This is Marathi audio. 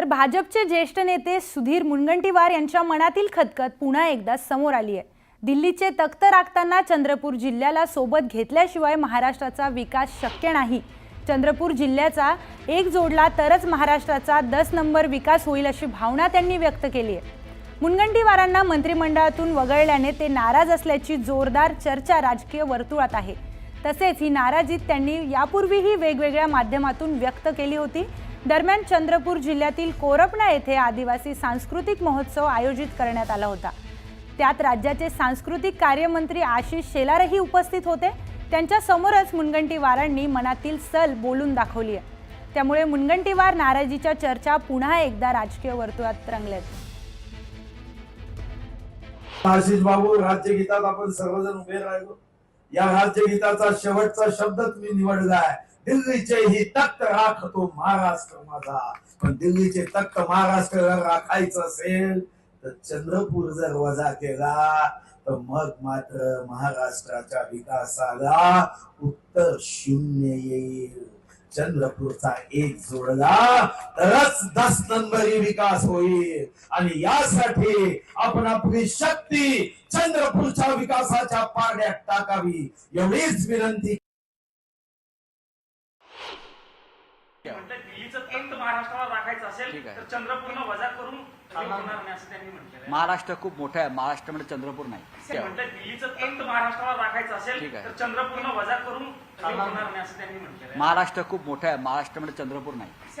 तर भाजपचे ज्येष्ठ नेते सुधीर मुनगंटीवार यांच्या मनातील खतखत पुन्हा एकदा समोर आली आहे. दिल्लीचे तख्त राखताना चंद्रपूर जिल्ह्याला सोबत घेतल्याशिवाय महाराष्ट्राचा विकास शक्य नाही. चंद्रपूर जिल्ह्याचा एक जोडला तरच महाराष्ट्राचा दस नंबर विकास होईल अशी भावना त्यांनी व्यक्त केली आहे. मुनगंटीवारांना मंत्रिमंडळातून वगळल्याने ते नाराज असल्याची जोरदार चर्चा राजकीय वर्तुळात आहे. तसेच ही नाराजी त्यांनी यापूर्वीही वेगवेगळ्या माध्यमातून व्यक्त केली होती. दरम्यान चंद्रपूर जिल्ह्यातील कोरपणा येथे आदिवासी सांस्कृतिक महोत्सव आयोजित करण्यात आला होता. त्यात राज्याचे सांस्कृतिक कार्यमंत्री आशिष शेलारही उपस्थित होते. त्यांच्या समोरच मुनगंटीवारांनी मनातील सल बोलून दाखवली आहे. त्यामुळे मुनगंटीवार नाराजीच्या चर्चा पुन्हा एकदा राजकीय वर्तुळात रंगल्यात आशिष बाबू राज्यगीतात आपण सर्वजण उभे राहिलो. या राज्यगीताचा शेवटचा शब्द तुम्ही निवडला आहे. दिल्लीचे ही तख्त राखतो महाराष्ट्र माझा. पण दिल्लीचे तख्त महाराष्ट्राला राखायचं असेल तर चंद्रपूर जर वजा केला तर मग मात्र महाराष्ट्राच्या विकासाला उत्तर शून्य येईल. चंद्रपूरचा एक जोडला तरच दस नंबरी विकास होईल. आणि यासाठी आपण आपली शक्ती चंद्रपूरच्या विकासाच्या पाण्यात टाकावी. एवढीच विनंती म्हणतात दिल्लीचं तख्त महाराष्ट्राला राखायचं असेल ठीक आहे. तर चंद्रपूरनं वजा करून हे होणार नाही असं त्यांनी म्हटलेलं आहे. महाराष्ट्र खूप मोठा आहे महाराष्ट्रामध्ये चंद्रपूर ते नाही दिल्लीचं तख्त महाराष्ट्राला राखायचं ठीक असेल आहे. तर चंद्रपूरनं वजा करून हे होणार नाही असं त्यांनी म्हटलेलं आहे. महाराष्ट्र खूप मोठा आहे महाराष्ट्रामध्ये चंद्रपूर नाही